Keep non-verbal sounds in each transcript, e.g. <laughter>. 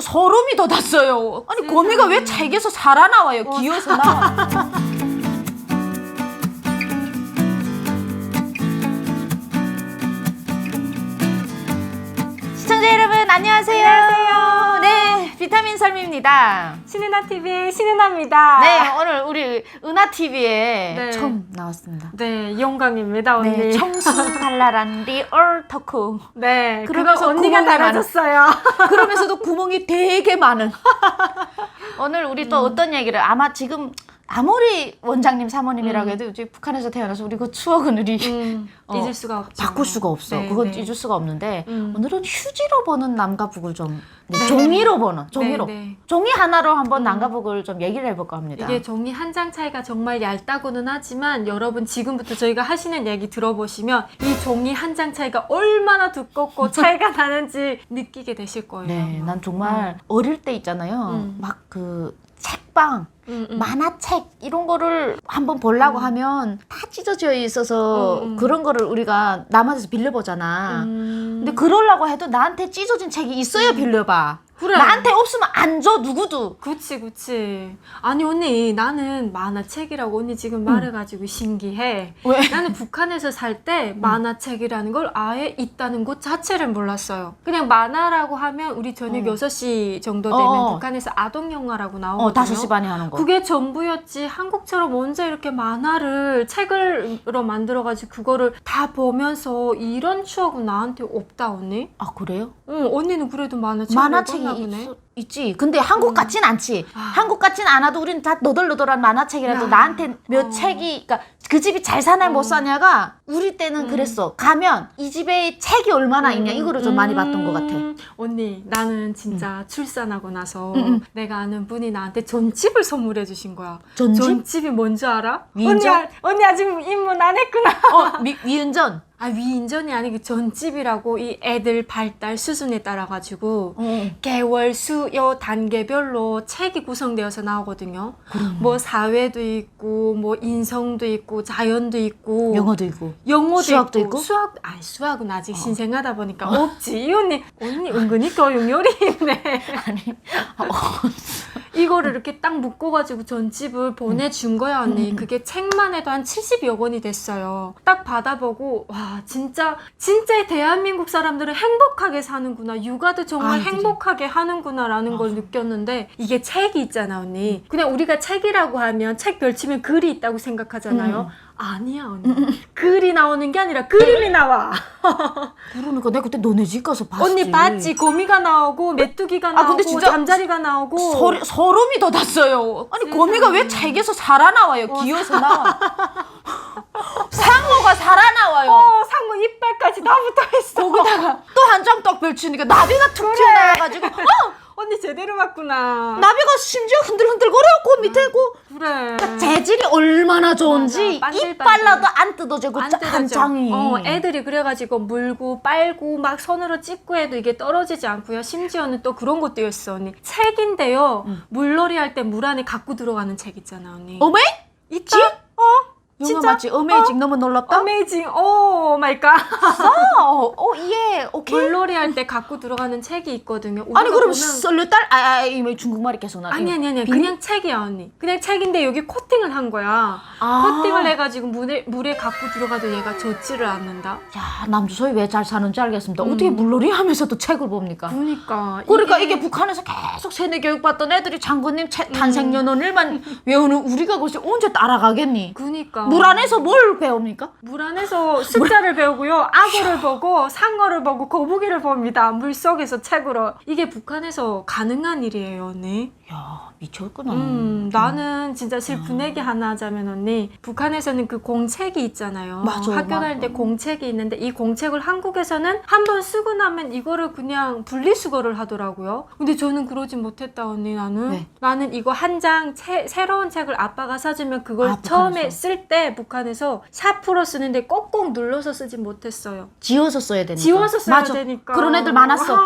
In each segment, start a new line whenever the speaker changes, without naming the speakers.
소름이 돋았어요. 아니. 거미가 왜 책에서 살아나와요?
어,
기어서 나와. 시청자 여러분 안녕하세요.
안녕하세요.
네, 비타민 설미입니다.
신은아 TV의 신은아입니다.
네, 오늘 우리 은하 TV에
네.
처음 나왔습니다.
네, 영광입니다 언니.
네, 청순 발랄한 리얼 토크.
네,
그러면서
언니가
구멍이
달아줬어요. <laughs>
그러면서도 구멍이 되게 많은. <laughs> 오늘 우리
음.
또 어떤 얘기를 아마 지금 아무리 원장님 사모님이라고
음.
해도 이제 북한에서 태어나서 우리 그 추억은 우리
음, <laughs>
어,
잊을 수가 없죠.
바꿀 수가 없어.
네,
그건
네.
잊을 수가 없는데
음.
오늘은 휴지로 보는 남가북을 좀 네,
네.
종이로 보는 종이로
네, 네.
종이 하나로 한번
음.
남가북을 좀 얘기를 해볼까 합니다.
이게 종이 한 장 차이가 정말 얇다고는 하지만 여러분 지금부터 저희가 하시는 얘기 들어보시면 이 종이 한 장 차이가 얼마나 두껍고 <laughs> 차이가 나는지 느끼게 되실 거예요.
네. 난 정말 어릴 때 있잖아요.
음.
막그 책방
음, 음.
만화책 이런 거를 한번 보려고
음.
하면 다 찢어져 있어서
음, 음.
그런 거를 우리가 남한테서 빌려보잖아.
음.
근데 그러려고 해도 나한테 찢어진 책이 있어야 빌려봐.
그래.
나한테 없으면 안 줘 누구도.
그치 그치 아니 언니 나는 만화책이라고 언니 지금 말해가지고 신기해
왜?
나는 북한에서 살 때 만화책이라는 걸 아예 있다는 것 자체를 몰랐어요 그냥 만화라고 하면 우리 저녁
어.
6시 정도 되면
어.
북한에서 아동 영화라고 나오거든요
어 다섯 시 반에 하는 거.
그게 전부였지 한국처럼 언제 이렇게 만화를 책을로 만들어가지고 그거를 다 보면서 이런 추억은 나한테 없다 언니
아 그래요?
응 언니는 그래도 만화책
만화책이
보네.
있, 있지. 근데 한국
음.
같진 않지.
아.
한국 같진 않아도 우리는 다 너덜너덜한 만화책이라도
야.
나한테 몇
어.
책이, 그러니까 그 집이 잘 사냐 못
어.
사냐가 우리 때는
음.
그랬어. 가면 이 집에 책이 얼마나 있냐 이거를 좀 많이 봤던 것 같아.
음, 언니, 나는 진짜 출산하고 나서
음, 음.
내가 아는 분이 나한테 전집을 선물해 주신 거야.
전집?
전집이 뭔지 알아? 언니,
위인전?
아- 언니 아직 입문 안 했구나.
어, 미, 위은전.
아, 위인전이 아니고 전집이라고 이 애들 발달 수준에 따라 가지고
어.
개월, 수요 단계별로 책이 구성되어서 나오거든요.
그럼.
뭐 사회도 있고 뭐 인성도 있고 자연도 있고
영어도 있고.
영어도
수학도
있고,
있고? 어.
수학 아니 수학은 아직 신생하다 보니까 없지 이 언니 언니 은근히 교육열이 있네 <laughs>
아니, 어,
이거를 이렇게 딱 묶어가지고 전집을 보내준 거야 언니
음.
그게 책만 해도 한 70여 권이 됐어요 딱 받아보고 와 진짜 진짜 대한민국 사람들은 행복하게 사는구나 육아도 정말
아이들이.
행복하게 하는구나라는 걸. 느꼈는데 이게 책이 있잖아 언니 그냥 우리가 책이라고 하면 책 별치면 글이 있다고 생각하잖아요
음.
아니야 언니 글이 나오는 게 아니라 그림이 나와 <laughs>
그러니까 내가 그때 너네 집 가서 봤지.
언니 봤지 거미가 나오고 메뚜기가
아,
나오고
근데 진짜
잠자리가 나오고
소, 소름이 돋았어요. 아니. 거미가 왜 책에서 살아나와요?
어,
기어서 나와. 상어가 살아나와요.
어 상어 이빨까지 다 붙어있어
거기다가 또 한 장 떡 펼치니까 나비가 툭 튀어나와가지고 어!
언니 제대로 봤구나
나비가 심지어 흔들흔들 거려고 밑에 고
그래
재질이 얼마나 좋은지
맞아,
입
반들반들.
발라도 안 뜯어지고 안한
뜯어져.
장이
어, 애들이 그래가지고 물고 빨고 막 손으로 찍고 해도 이게 떨어지지 않고요. 심지어는 또 그런 것도 있어 언니. 책인데요.
응.
물놀이 할 때 물 안에 갖고 들어가는 책 있잖아 언니.
어메?
있다? 어?
영화
진짜?
맞지? 어메이징 너무 놀랍다?
어메이징. 오 마이 갓.
어, 어, 예, 오케이.
물놀이 할 때 갖고 들어가는 책이 있거든요.
아니
우리가
그럼
보면-
썰렸달? 아, 아, 이 중국말이 계속 나.
아니 아니 아니? 그냥 책이야 언니 그냥 책인데 여기 코팅을 한 거야
아.
코팅을 해가지고 물에 물에 갖고 들어가도 얘가 젖지를 않는다
야, 남조선이 왜 잘 사는지 알겠습니다.
음.
어떻게 물놀이 하면서도 책을 봅니까?
그러니까
그러니까 이게, 북한에서 계속 세뇌 교육 받던 애들이 장군님 책 탄생년원일만 외우는 우리가 그것이 언제 따라가겠니?
그니까
물 안에서 뭘 배웁니까?
물 안에서 숫자를 배우고요 악어를 보고 상어를 보고 거북이를 봅니다 물 속에서 책으로 이게 북한에서 가능한 일이에요 언니
야, 미쳤구나.
음 나는 진짜 슬픈 얘기 하나 하자면 언니 북한에서는 그 공책이 있잖아요
맞아,
학교 다닐 때. 공책이 있는데 이 공책을 한국에서는 한 번 쓰고 나면 이거를 그냥 분리수거를 하더라고요 근데 저는 그러진 못했다 언니 나는
왜?
나는 이거 한 장 새로운 책을 아빠가 사주면 그걸
아,
처음에
북한에서?
쓸때 북한에서 샤프로 쓰는데 꼭꼭 눌러서 쓰진 못했어요
지워서 써야 되니까.
지워서 써야
맞아.
되니까
그런 애들 많았어.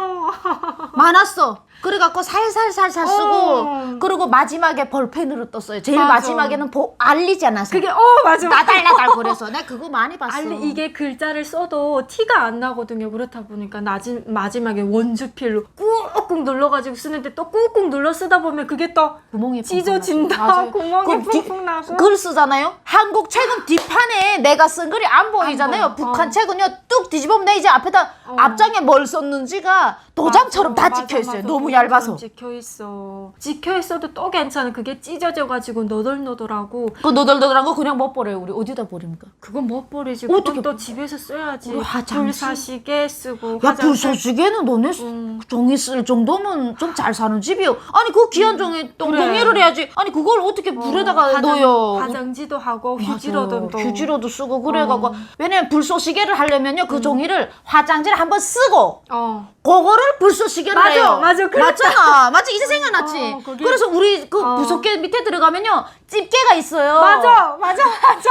많았어. 그래갖고 살살살살 쓰고
어.
그리고 마지막에 볼펜으로 떴어요. 제일
맞아.
마지막에는 보, 알리지 않았어.
그게 어 맞아.
나달나달 그래서 내가 그거 많이 봤어.
알리 이게 글자를 써도 티가 안 나거든요. 그렇다 보니까 나지, 마지막에 원주필로 꾹 꾹 눌러가지고 쓰는데 또 꾹꾹 눌러 쓰다 보면 그게 또
구멍이
찢어진다. 구멍이
그 뒤-
펑펑 나고.
글 쓰잖아요. 한국 책은 뒷판에 내가 쓴 글이 안 보이잖아요.
안 보여.
북한
어.
책은요 뚝 뒤집으면 내 이제 앞에다
어.
앞장에 뭘 썼는지가 도장처럼
맞아,
다
맞아,
찍혀 있어요.
맞아.
너무
도장처럼
얇아서.
찍혀 있어. 찍혀 있어도 또 괜찮아. 그게 찢어져가지고 너덜너덜하고
그 너덜너덜한 거 그냥 못 버려요. 우리 어디다 버립니까?
그건 못 버리지.
어떻게
그건 또 집에서 써야지.
우리 화장실.
불사시개 쓰고.
야
화장실-
불쏘시개는 너네
음.
종이 쓸 정도면 좀 잘 사는 집이요. 아니 그 귀한 종이 똥동이를 해야지. 아니 그걸 어떻게 물에다가
화장-
넣어요?
화장지도 하고. 휴지로도 또.
휴지로도 쓰고 그래갖고
어.
왜냐면 불쏘시개를 하려면요 그 종이를 화장지를 한번 쓰고
어.
그거를 불쏘시개를
맞아,
해요.
맞아, 그랬다.
맞잖아. 맞지 이제 생각났지.
어, 거기-
그래서 우리 그
어.
부속개 밑에 들어가면요 집게가 있어요.
맞아, 맞아, 맞아.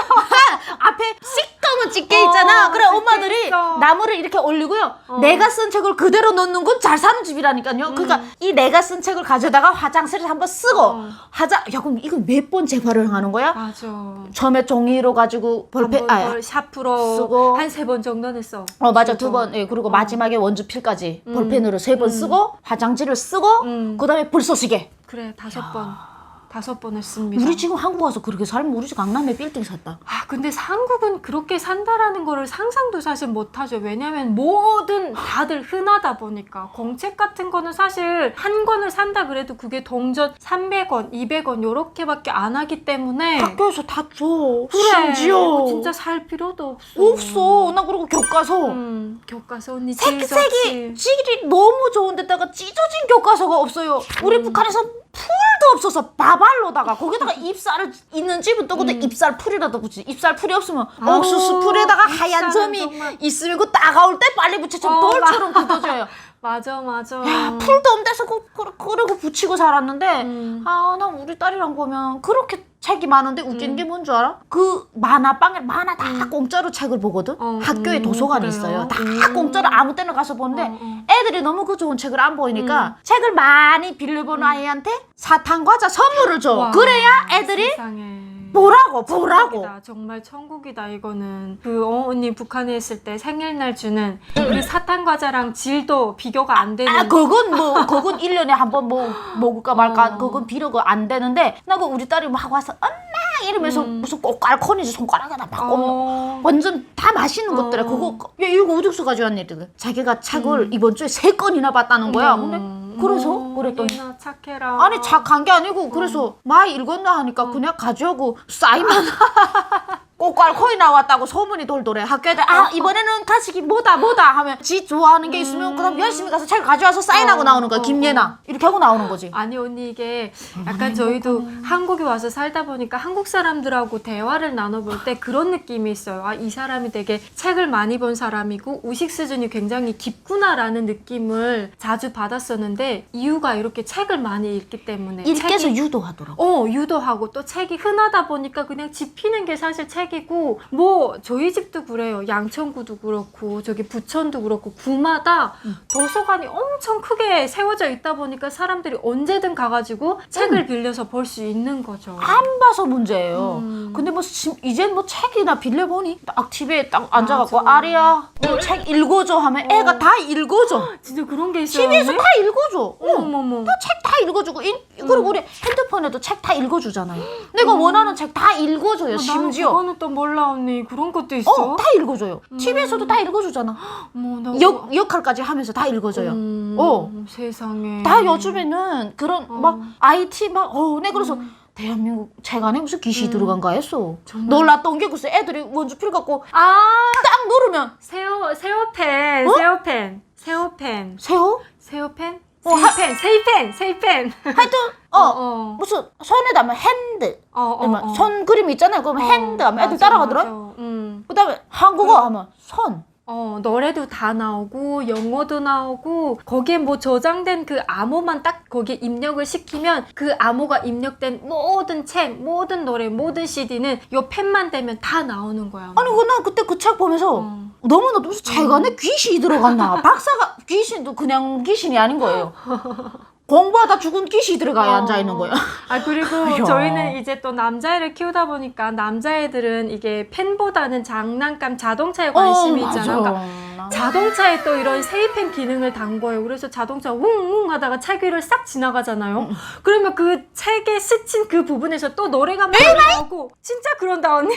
앞에 시꺼먼
어.
그래
집게
엄마들이
있어.
나무를 이렇게 올리고요.
어.
내가 쓴 책을 그대로 넣는 건 잘 사는 집이라니까요. 그러니까 이 내가 쓴 책을 가져다가 화장실에 한번 쓰고
어.
화장 야 그럼 이거 몇 번 재활을 하는 거야?
맞아.
처음에 종이로 가지고 볼펜
아걸 샤프로
쓰고.
한 세 번 정도는 써.
어 맞아. 두 번. 예, 그리고
어.
마지막에 원주필까지
음.
볼펜으로 세번
음.
쓰고 화장지를 쓰고
음.
그다음에 불쏘시개.
그래 다섯 번. 다섯 번을 씁니다.
우리 지금 한국 와서 그렇게 살면 우리 집 강남에 빌딩 샀다.
아 근데 한국은 그렇게 산다라는 거를 상상도 사실 못하죠. 왜냐면 뭐든 다들 흔하다 보니까 공책 같은 거는 사실 한 권을 산다 그래도 그게 동전 300원, 200원 요렇게밖에 안 하기 때문에
학교에서 다 줘.
네. 그래
심지어
진짜 살 필요도 없어.
없어. 나 그리고 교과서
음, 교과서 언니
색 색이
좋지.
질이 너무 좋은데다가 찢어진 교과서가 없어요. 우리
음.
북한에서 풀도 없어서 바발로다가 거기다가 입살을 있는 집은 또 근데
음.
입살 풀이라도 붙이. 입살 풀이 없으면
아우,
옥수수 풀에다가 하얀
입살은
점이
정말.
있으면 그 따가울 때 빨리 붙여서
어,
돌처럼 굳어져요. <laughs>
맞아 맞아.
야, 풀도 없는 데서 그, 그, 그러고 붙이고 살았는데
음.
아, 나 우리 딸이랑 보면 그렇게 책이 많은데 웃기는
음.
게 뭔 줄 알아? 그 만화방에 만화 다
음.
공짜로 책을 보거든.
어,
학교에
음,
도서관이
그래요?
있어요. 다
음.
공짜로 아무 때나 가서 보는데
어, 어.
애들이 너무 그 좋은 책을 안 보이니까 책을 많이 빌려본 아이한테 사탕 과자 선물을 줘.
음. 와,
그래야 애들이
세상에.
보라고 보라고.
천국이다. 정말 천국이다 이거는 그 어, 언니 북한에 있을 때 생일날 주는 그 사탕 과자랑 질도 비교가 안 되는
아, 그건 뭐, 그건 일년에 한 번 뭐, 먹을까 말까,
어.
그건 비료가 안 되는데, 나그 우리 딸이 막 와서, 엄마! 이러면서
음.
무슨 꼬깔콘이지 손가락에다 막 꼽는
어,
완전 다 맛있는
어.
것들에 그거 야 이거 어디서 가져왔니 이랬더니 자기가 책을 이번 주에 세 건이나 봤다는 거야 근데
음.
그래서
어,
그랬더니
착해라.
아니 착한 게 아니고 그래서 많이 읽었나 하니까 그냥 가져오고 싸이만 <laughs> 꼬깔코이 나왔다고 소문이 돌돌해. 학교 애들 아 이번에는 가식이 뭐다 뭐다 하면 지 좋아하는 게 있으면 그다음 열심히 가서 책 가져와서 사인하고
어,
나오는 거야.
어,
김예나. 이렇게 하고 나오는 거지.
아니 언니 이게 약간 저희도 한국에 와서 살다 보니까 한국 사람들하고 대화를 나눠볼 때 그런 느낌이 있어요. 아, 이 사람이 되게 책을 많이 본 사람이고 의식 수준이 굉장히 깊구나라는 느낌을 자주 받았었는데 이유가 이렇게 책을 많이 읽기 때문에
읽게서
책이
유도하더라고.
어, 유도하고 또 책이 흔하다 보니까 그냥 집히는 게 사실 책 이고 뭐 저희 집도 그래요. 양천구도 그렇고 저기 부천도 그렇고 구마다 도서관이 엄청 크게 세워져 있다 보니까 사람들이 언제든 가가지고 책을 빌려서 볼 수 있는 거죠.
안 봐서 문제예요.
음.
근데 뭐 심- 이젠 뭐 책이나 빌려보니 딱 TV에 딱 앉아갖고
맞아.
아리야 너책 읽어줘 하면 애가 다 읽어줘.
진짜 그런 게 있어요.
TV에서? 다 읽어줘. 어.
어머머머.
책 다 읽어주고 인- 그리고 우리 핸드폰에도 책 다 읽어주잖아요. 내가 원하는 책 다 읽어줘요.
어,
심지어.
그거는 또 몰라 언니. 그런 것도 있어.
어, 다 읽어줘요. TV에서도 다 읽어주잖아.
어머, <gasps> 나
역, 역할까지 하면서 다 읽어줘요.
음,
어.
세상에.
다 요즘에는 그런
어.
막 IT 막, 어, 내 그래서 대한민국 책 안에 무슨 귀신이
음.
들어간가 했어.
정말.
놀랐던 게 글쎄 애들이 원주필 갖고
아
딱 누르면
세오펜
어?
세오펜 세오펜
새우?
세오펜
어, 하-
세이펜 세이펜 세이펜
하여튼, <laughs> 어,
어.
무슨 손에다 하면 핸드.
어, 어, 어.
손 그림 있잖아요. 그러면
어,
핸드 하면 애들
맞아,
따라가더라.
맞아. 음.
그 다음에 한국어 하면 손.
어, 노래도 다 나오고 영어도 나오고 거기에 뭐 저장된 그 암호만 딱 거기에 입력을 시키면 그 암호가 입력된 모든 책, 모든 노래, 모든 CD는 요 펜만 대면 다 나오는 거야.
아니, 그난 그때 그 책 보면서,
어.
너무나도 무슨 재간에 귀신이 들어갔나 <laughs> 박사가 귀신도 그냥 귀신이 아닌 거예요 공부하다 죽은 귀신이 들어가야
어.
앉아 있는 거예요 <laughs>
아 그리고 <laughs>
야.
저희는 이제 또 남자애를 키우다 보니까 남자애들은 이게 펜보다는 장난감 자동차에 관심이
어,
있잖아요.
맞아.
그러니까 자동차에 또 이런 세이펜 기능을 단 거예요. 그래서 자동차 웅웅 하다가 책 위를 싹 지나가잖아요. 그러면 그 책에 스친 그 부분에서 또 노래가 막 나오고 진짜 그런다 언니.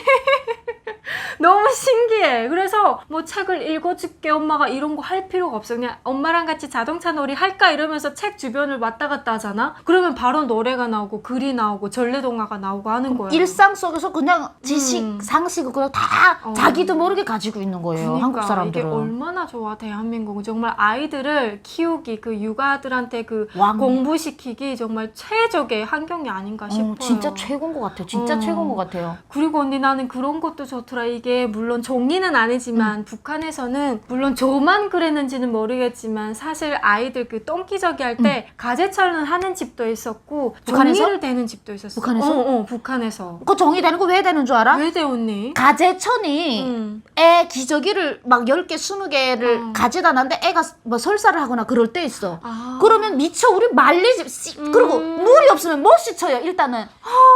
<laughs> 너무 신기해. 그래서 뭐 책을 읽어줄게 엄마가 이런 거 할 필요가 없어. 그냥 엄마랑 같이 자동차 놀이 할까 이러면서 책 주변을 왔다 갔다 하잖아. 그러면 바로 노래가 나오고 글이 나오고 전래동화가 나오고 하는 거예요.
일상 속에서 그냥 지식
음.
상식을 그냥 다
어.
자기도 모르게 가지고 있는 거예요
그러니까
한국 사람들은
이게 얼마나 좋아 대한민국은 정말 아이들을 키우기 그 육아들한테 그
왕.
공부시키기 정말 최적의 환경이 아닌가 싶어요.
어, 진짜 최고인 것 같아요 진짜
어.
최고인 것 같아요
그리고 언니 나는 그런 것도 좋더라. 이게 물론 종이는
음.
아니지만 북한에서는 물론 저만 그랬는지는 모르겠지만 사실 아이들 그 똥기저귀 할때 가재철은 하는 집도 있었고
음. 북한에서?
종이를 대는 집도 있었어.
북한에서?
어, 어, 북한에서.
그 정이 되는 거 왜 되는 줄 알아?
왜대 언니?
가재천이
음.
애 기저귀를 막 10개, 20개를
어.
가져다 놨는데 애가 뭐 설사를 하거나 그럴 때 있어.
아.
그러면 미쳐 우리 말리지 씨,
음.
그리고 물이 없으면 못 씻어요 일단은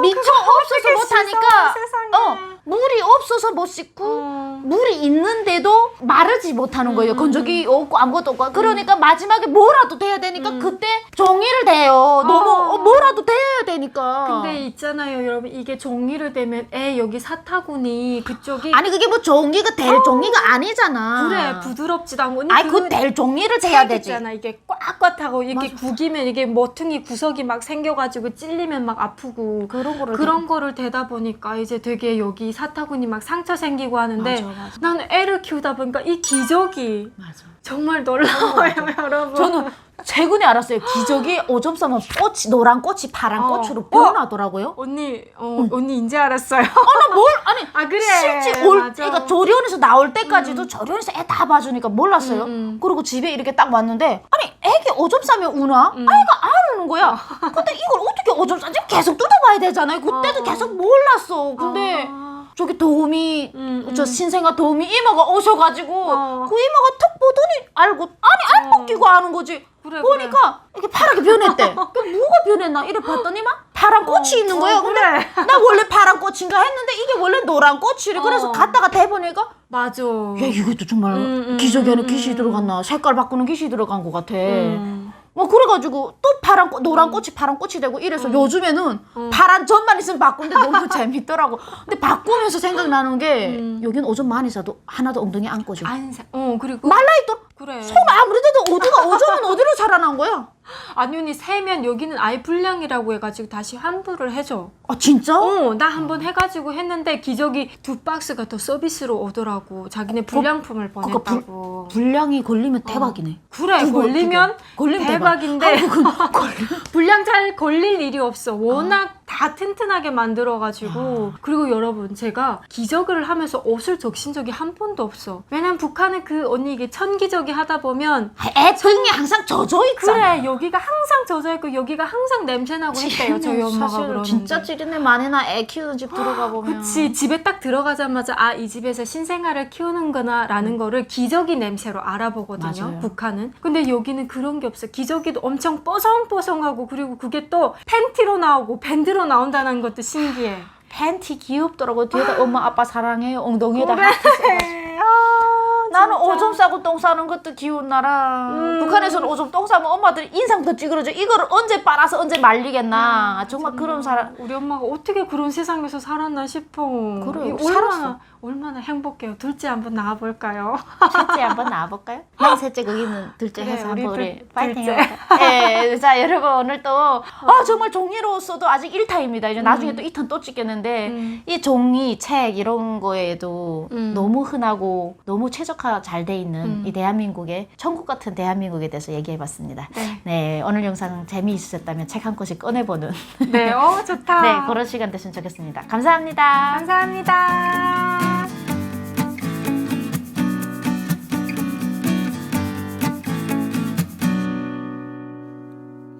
미쳐 없어서 못 하니까
세상에.
어 물이 없어서 못 씻고
어.
물이 있는데도 마르지 못하는 거예요
음.
건조기 없고 아무것도 없고 그러니까 마지막에 뭐라도 돼야 되니까
음.
그때 종이를 대요 너무
어.
어, 뭐라도 돼야 되니까
근데 있잖아요, 여러분. 이게 종이를 대면 애 여기 사타구니 그쪽이
아니 그게 뭐 종이가 될 종이가 아니잖아
그래 부드럽지도 않고
아니 그될 종이를
책
되지
있잖아 이게 꽉꽉하고 이렇게. 구기면 이게 머퉁이 구석이 막 생겨가지고 찔리면 막 아프고
그런 거를
그런 거를 대다 보니까 이제 되게 여기 사타구니 막 상처 생기고 하는데
맞아, 맞아.
나는 애를 키우다 보니까 이 기적이
맞아.
정말 놀라워요 여러분
저는 최근에 알았어요. 기저귀 오줌 싸면 꽃이 노란 꽃이 파란
어.
꽃으로 변하더라고요.
언니 어, 언니 이제 알았어요
아나 뭘 아니
아 그래
실제 올
맞아.
그러니까 조리원에서 나올 때까지도 조리원에서 애 다 봐주니까 몰랐어요.
음, 음.
그리고 집에 이렇게 딱 왔는데 아니 애기 오줌 싸면 우나?
음.
아이가 안 우는 거야. 근데 이걸 어떻게 오줌 싸지? 계속 뜯어봐야 되잖아요. 그때도
어.
계속 몰랐어. 근데
아.
저기 도우미
음, 음.
저 신생아 도우미 이모가 오셔가지고
어.
그 이모가 턱 보더니 알고 아니 안
어.
벗기고 하는 거지.
그래,
보니까 이렇게 파랗게 변했대. <laughs> 그 뭐가 변했나? 이래 봤더니만 파란 꽃이 있는 거예요.
어,
근데
그래.
나 원래 파란 꽃인가 했는데 이게 원래 노란 꽃이래. 그래서
어.
갔다가 대보니까
맞아
야 이것도 정말
음, 음,
기저귀 안에
음,
기시
음.
들어갔나? 색깔 바꾸는 기시 들어간 것 같아.
음.
뭐 그래가지고 또 파란 꽃, 노란 꽃이 파란 꽃이 되고 이래서 요즘에는
음.
파란 전만 있으면 바꾸는데 너무 <laughs> 재밌더라고. 근데 바꾸면서 생각나는 게
음.
여기는 오줌 많이 싸도 하나도 엉덩이 안 꽂아.
안사 어 그리고
말라 있더라.
그래
손 아무리 대도 어디가 오줌은 어디로 자라난 거야? <laughs>
아니 언니 세면 여기는 아예 불량이라고 해가지고 다시 환불을 해줘.
아 진짜?
어, 나 한 번 해가지고 했는데 기저귀 두 박스가 더 서비스로 오더라고. 자기네 불량품을
그거 불-
보냈다고.
불량이 걸리면 대박이네.
그래
그거
걸리면
걸리면
대박인데
대박. <laughs>
불량 잘 걸릴 일이 없어. 워낙 다 튼튼하게 만들어가지고 그리고 여러분 제가 기저귀를 하면서 옷을 적신 적이 한 번도 없어. 왜냐면 북한은 그 언니 이게 천기저귀 하다 보면
애 등이 항상 젖어 있잖아.
그래 여기가 항상 젖어 있고 여기가 항상 냄새 나고 했대요. 저희 엄마가 그러는데.
진짜 찌르네 만에나 애 키우는 집 들어가 보면.
그치 집에 딱 들어가자마자 아 이 집에서 신생아를 키우는구나라는 거를 기저귀 냄새로 알아보거든요
맞아요.
북한은 근데 여기는 그런 게 없어 기저귀도 엄청 뽀송뽀송하고 그리고 그게 또 팬티로 나오고 밴드로 나온다는 것도 신기해
팬티 귀엽더라고. 뒤에다 엄마 아빠 사랑해 엉덩이에다. 하트 써가지고.
아,
나는. 오줌 싸고 똥 싸는 것도 귀여운 나라.
음.
북한에서는 오줌 똥 싸면 엄마들이 인상 더 찌그러져. 이거를 언제 빨아서 언제 말리겠나.
아,
정말 그런 사람.
우리 엄마가 어떻게 그런 세상에서 살았나 싶어 얼마나
살았어.
얼마나 행복해요 둘째 한번 낳아볼까요
셋째 한번 나와볼까요? 난 셋째 거기는 둘째
그래,
해서 한번
둘-
우리 파이팅
둘째.
해볼까요? 예, 자 여러분 오늘 또 아, 정말 종이로서도 아직 1타입니다. 이제 나중에 또 2탄 또 찍겠는데
음.
이 종이, 책 이런 거에도
음.
너무 흔하고 너무 최적화 잘 돼 있는
음.
이 대한민국의 천국 같은 대한민국에 대해서 얘기해봤습니다.
네.
네, 오늘 영상 재미있으셨다면 책 한 권씩 꺼내보는
네, 어 좋다 <laughs>
네 그런 시간 됐으면 좋겠습니다. 감사합니다.
감사합니다